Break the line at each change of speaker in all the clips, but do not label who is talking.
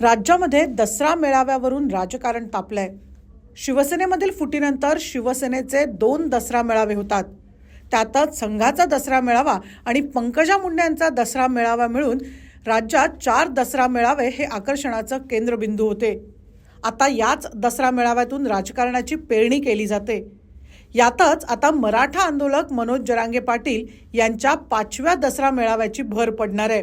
राज्यामध्ये दसरा मेळाव्यावरून राजकारण तापलंय. शिवसेनेमधील फुटीनंतर शिवसेनेचे दोन दसरा मेळावे होतात. त्यातच संघाचा दसरा मेळावा आणि पंकजा मुंडे यांचा दसरा मेळावा मिळून राज्यात चार दसरा मेळावे हे आकर्षणाचं केंद्रबिंदू होते. आता याच दसरा मेळाव्यातून राजकारणाची पेरणी केली जाते. यातच आता मराठा आंदोलक मनोज जरांगे पाटील यांच्या पाचव्या दसरा मेळाव्याची भर पडणार आहे.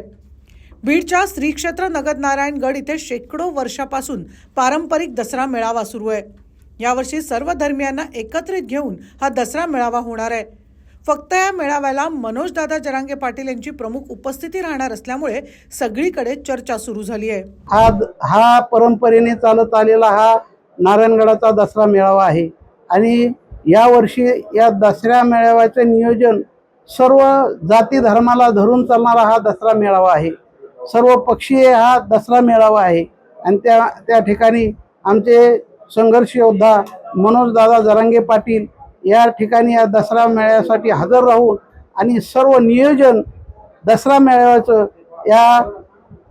बीडच्या श्री क्षेत्र नगरनारायणगड इथे शेकडो वर्षापासून पारंपरिक दसरा मेळावा सुरू आहे. यावर्षी सर्व धर्मियांना एकत्रित घेऊन हा दसरा मेळावा होणार आहे. फक्त या मेळाव्याला मनोजदादा जरांगे पाटील यांची प्रमुख उपस्थिती राहणार असल्यामुळे सगळीकडे चर्चा सुरू झाली आहे.
हा हा परंपरेने चालत आलेला हा नारायणगडाचा दसरा मेळावा आहे. आणि यावर्षी या दसऱ्या मेळाव्याचं नियोजन सर्व जाती धर्माला धरून चालणारा हा दसरा मेळावा आहे. सर्व पक्षीय हा दसरा मेळावा आहे. आणि त्या त्या ठिकाणी आमचे संघर्ष योद्धा मनोजदादा जरांगे पाटील या ठिकाणी या दसरा मेळाव्यासाठी हजर राहून आणि सर्व नियोजन दसरा मेळाव्याचं या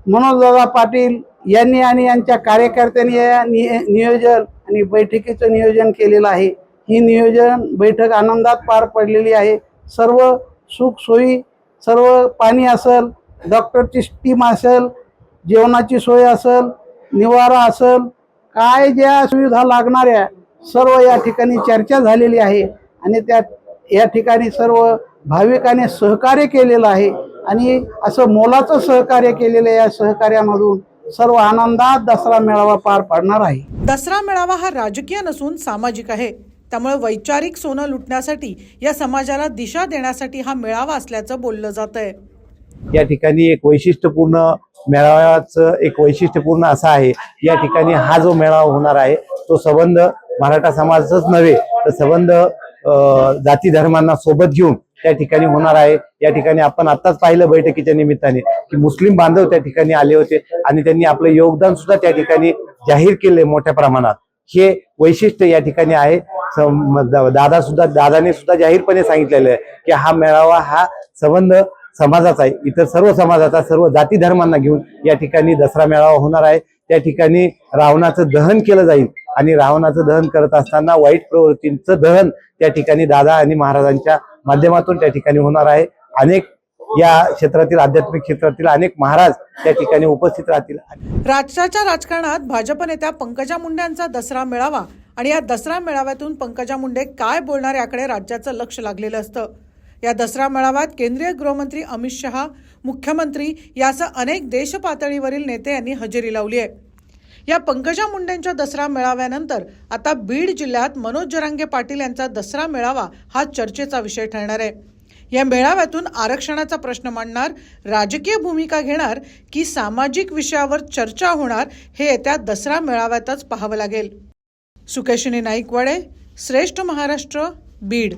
मनोजदादा पाटील यांनी आणि यांच्या कार्यकर्त्यांनी या निय नियोजन आणि बैठकीचं नियोजन केलेलं आहे. ही नियोजन बैठक आनंदात पार पडलेली आहे. सर्व सुखसोयी सर्व पाणी असेल डॉक्टरची टीम असेल जेवणाची सोय असेल निवारा असेल काय ज्या सुविधा लागणाऱ्या सर्व या ठिकाणी चर्चा झालेली आहे आणि त्या या ठिकाणी सर्व भाविकाने सहकार्य केलेलं आहे आणि असं मोलाचं सहकार्य केलेलं या सहकार्यामधून सर्व आनंदात दसरा मेळावा पार पाडणार आहे.
दसरा मेळावा हा राजकीय नसून सामाजिक आहे. त्यामुळे वैचारिक सोनं लुटण्यासाठी या समाजाला दिशा देण्यासाठी हा मेळावा असल्याचं बोललं जात आहे
या ठिकाणी एक वैशिष्ट्यपूर्ण मेळाव्याचं एक वैशिष्ट्यपूर्ण असं आहे. या ठिकाणी हा जो मेळावा होणार आहे तो संबंध मराठा समाजाचाच नव्हे तर संबंध अं, जाती धर्मांना सोबत घेऊन त्या ठिकाणी होणार आहे. या ठिकाणी आपण आताच पाहिलं बैठकीच्या निमित्ताने की मुस्लिम बांधव त्या ठिकाणी आले होते आणि त्यांनी आपलं योगदान सुद्धा त्या ठिकाणी जाहीर केले मोठ्या प्रमाणात. हे वैशिष्ट्य या ठिकाणी आहे. दादा सुद्धा दादाने सुद्धा जाहीरपणे सांगितलेलं आहे की हा मेळावा हा संबंध समाजाचा आहे. इतर सर्व समाजाचा सर्व जाती धर्मांना घेऊन या ठिकाणी दसरा मेळावा होणार आहे. त्या ठिकाणी रावणाचं दहन केलं जाईल. आणि रावणाचं दहन करत असताना वाईट प्रवृत्तींचं दहन त्या ठिकाणी दादा आणि महाराजांच्या माध्यमातून त्या ठिकाणी होणार आहे. अनेक या क्षेत्रातील आध्यात्मिक क्षेत्रातील अनेक महाराज त्या ठिकाणी उपस्थित राहतील.
राज्याच्या राजकारणात भाजप नेत्या पंकजा मुंडेंचा दसरा मेळावा आणि या दसरा मेळाव्यातून पंकजा मुंडे काय बोलणार याकडे राज्याचं लक्ष लागलेलं असतं. या दसरा मेळाव्यात केंद्रीय गृहमंत्री अमित शहा मुख्यमंत्री यासह अनेक देश पातळीवरील नेते यांनी हजेरी लावली आहे. या पंकजा मुंडेंच्या दसरा मेळाव्यानंतर आता बीड जिल्ह्यात मनोज जरांगे पाटील यांचा दसरा मेळावा हा चर्चेचा विषय ठरणार आहे. या मेळाव्यातून आरक्षणाचा प्रश्न मांडणार राजकीय भूमिका घेणार की सामाजिक विषयावर चर्चा होणार हे येत्या दसरा मेळाव्यातच पाहावं लागेल. सुकेशिनी नाईकवाडे श्रेष्ठ महाराष्ट्र बीड.